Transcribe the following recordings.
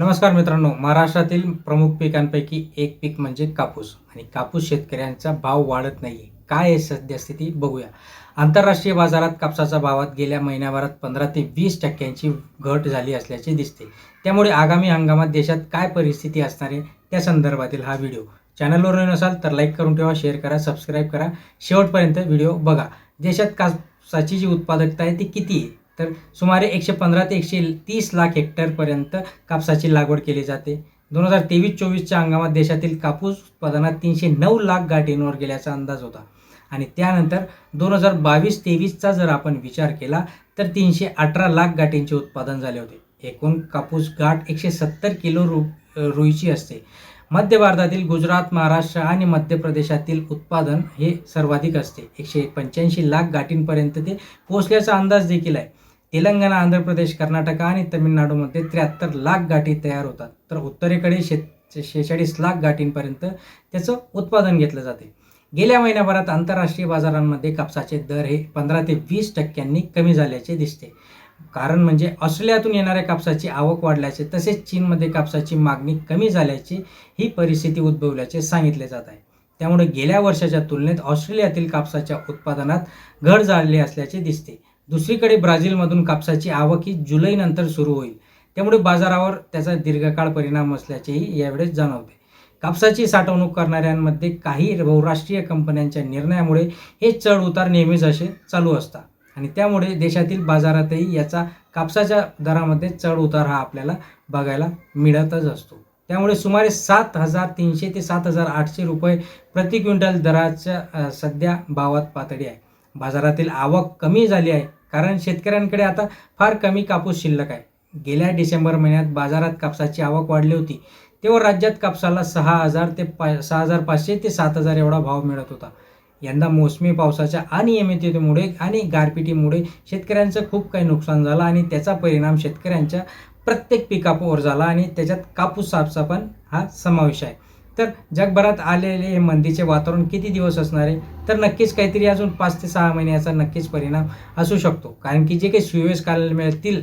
नमस्कार मित्रांनो महाराष्ट्रातील प्रमुख पिकांपैकी एक पीक म्हणजे कापूस आणि कापूस शेतकऱ्यांचा भाव वाढत नाही काय आहे सद्यस्थिती बघूया. आंतरराष्ट्रीय बाजारात कापसाच्या भावात गेल्या महिन्याभरात पंधरा ते वीस टक्क्यांची घट झाली असल्याचे दिसते. त्यामुळे आगामी हंगामात देशात काय परिस्थिती असणार आहे त्या संदर्भातील हा व्हिडिओ. चॅनलवर नवीन असाल तर लाईक करून ठेवा शेअर करा सबस्क्राईब करा. शेवटपर्यंत व्हिडिओ बघा. देशात कापसाची जी उत्पादकता आहे ती किती आहे? तर सुमारे एकशे पंधरा ते एकशे तीस लाख हेक्टरपर्यंत कापसाची लागवड केली जाते. दोन हजार तेवीस चोवीसच्या हंगामात देशातील कापूस उत्पादनात तीनशे नऊ लाख गाठींवर गेल्याचा अंदाज होता. आणि त्यानंतर दोन हजार बावीस तेवीसचा जर आपण विचार केला तर तीनशे अठरा लाख गाठींचे उत्पादन झाले होते. एकूण कापूस गाठ एकशे सत्तर किलो रु रुईची असते. मध्य भारतातील गुजरात महाराष्ट्र आणि मध्य प्रदेशातील उत्पादन हे सर्वाधिक असते. एकशे पंच्याऐंशी लाख गाठींपर्यंत ते पोहोचल्याचा अंदाज देखील आहे. तेलंगणा आंध्र प्रदेश कर्नाटक आणि तमिळनाडूमध्ये त्र्याहत्तर लाख गाठी तयार होतात. तर उत्तरेकडे शेत शेहेचाळीस लाख गाठींपर्यंत त्याचं उत्पादन घेतलं जाते. गेल्या महिन्याभरात आंतरराष्ट्रीय बाजारांमध्ये कापसाचे दर हे पंधरा ते वीस टक्क्यांनी कमी झाल्याचे दिसते. कारण म्हणजे ऑस्ट्रेलियातून येणाऱ्या कापसाची आवक वाढल्याचे तसेच चीनमध्ये कापसाची मागणी कमी झाल्याची ही परिस्थिती उद्भवल्याचे सांगितले जात आहे. त्यामुळे गेल्या वर्षाच्या तुलनेत ऑस्ट्रेलियातील कापसाच्या उत्पादनात घट झाली असल्याचे दिसते. दुसरीकडे ब्राझीलमधून कापसाची आवक ही जुलैनंतर सुरू होईल. त्यामुळे बाजारावर त्याचा दीर्घकाळ परिणाम असल्याचेही यावेळेस जाणवते. कापसाची साठवणूक करणाऱ्यांमध्ये काही बहुराष्ट्रीय कंपन्यांच्या निर्णयामुळे हे चढ उतार नेहमीच असे चालू असतात. आणि त्यामुळे देशातील बाजारातही याचा कापसाच्या दरामध्ये चढ उतार हा आपल्याला बघायला मिळतच असतो. त्यामुळे सुमारे सात हजार तीनशे ते सात हजार आठशे रुपये प्रति क्विंटल दराच्या सध्या भावात पातळी आहे. बाजारातील आवक कमी झाली आहे. कारण शेतकऱ्यांकडे आता फार कमी कापूस शिल्लक आहे. गेल्या डिसेंबर महिन्यात बाजारात कापसाची आवक वाढली होती. तेव्हा राज्यात कापसाला सहा हजार ते पा सहा हजार पाचशे ते सात हजार एवढा भाव मिळत होता. यंदा मोसमी पावसाच्या अनियमिततेमुळे आणि गारपिटीमुळे शेतकऱ्यांचं खूप काही नुकसान झालं आणि त्याचा परिणाम शेतकऱ्यांच्या प्रत्येक पिकावर झाला आणि त्याच्यात कापूस साफसा पण हा समावेश आहे. तर जगभरात आलेले हे मंदीचे वातावरण किती दिवस असणार आहे? तर नक्कीच काहीतरी अजून पाच ते सहा महिन्याचा नक्कीच परिणाम असू शकतो. कारण की जे काही सुवेज कालव्यातील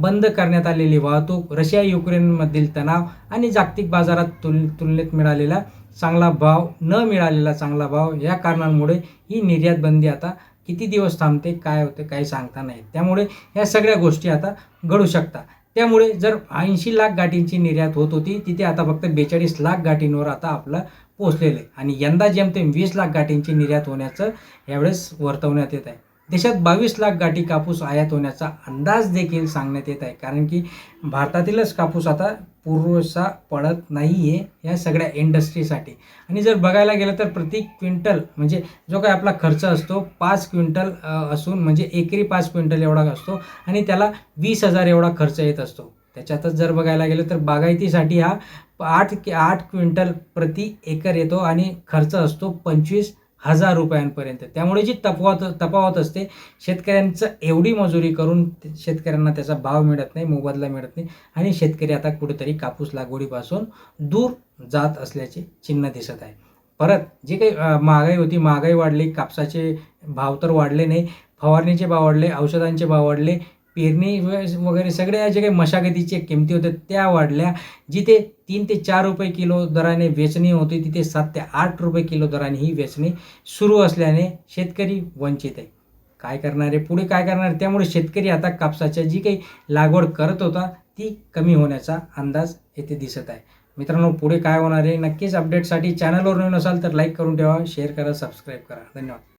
बंद करण्यात आलेली वाहतूक रशिया युक्रेनमधील तणाव आणि जागतिक बाजारात तुल तुलनेत मिळालेला चांगला भाव न मिळालेला चांगला भाव या कारणांमुळे ही निर्यात बंदी आता किती दिवस थांबते काय होते काही सांगता नाही. त्यामुळे या सगळ्या गोष्टी आता घडू शकतात त्यामुळे जर ऐंशी लाख गाठींची निर्यात होत होती तिथे आता फक्त बेचाळीस लाख गाठींवर आता आपलं पोचलेलं आहे. आणि यंदा जेमतेम वीस लाख गाठींची निर्यात होण्याचं यावेळेस वर्तवण्यात येत आहे. देशात बावीस लाख गाठी कापूस आयात होण्याचा अंदाज देखील सांगण्यात येत आहे. कारण की भारतातीलच कापूस आता पुरेसा पडत नाही आहे या सगळ्या इंडस्ट्रीसाठी. आणि जर बघायला गेलं तर प्रति क्विंटल म्हणजे जो काही आपला खर्च असतो पाच क्विंटल असून म्हणजे एकरी पाच क्विंटल एवढा असतो आणि त्याला वीस हजार एवढा खर्च येत असतो. त्याच्यातच जर बघायला गेलं तर बागायतीसाठी हा आठ आठ क्विंटल प्रति एकर येतो आणि खर्च असतो पंचवीस हजार रुपयांपर्यंत. त्यामुळे जी तफावत तफावत असते शेतकऱ्यांचं एवढी मजुरी करून शेतकऱ्यांना त्याचा भाव मिळत नाही मोबदला मिळत नाही. आणि शेतकरी आता कुठेतरी कापूस लागवडीपासून दूर जात असल्याचे चिन्ह दिसत आहे. परत जी काही महागाई होती महागाई वाढली कापसाचे भाव तर वाढले नाही फवारणीचे भाव वाढले औषधांचे भाव वाढले पेरणी वगैरे सगळ्या जे काही मशागतीच्या किमती होत्या त्या वाढल्या. जिथे तीन ते चार रुपये किलो दराने वेचणी होती तिथे सात ते आठ रुपये किलो दराने ही वेचणी सुरू असल्याने शेतकरी वंचित आहे. काय करणार आहे? पुढे काय करणार त्यामुळे शेतकरी आता कापसाच्या जी काही लागवड करत होता ती कमी होण्याचा अंदाज येथे दिसत आहे. मित्रांनो पुढे काय होणार आहे? नक्कीच अपडेटसाठी चॅनलवर नवीन असाल तर लाईक करून ठेवा शेअर करा सबस्क्राईब करा. धन्यवाद.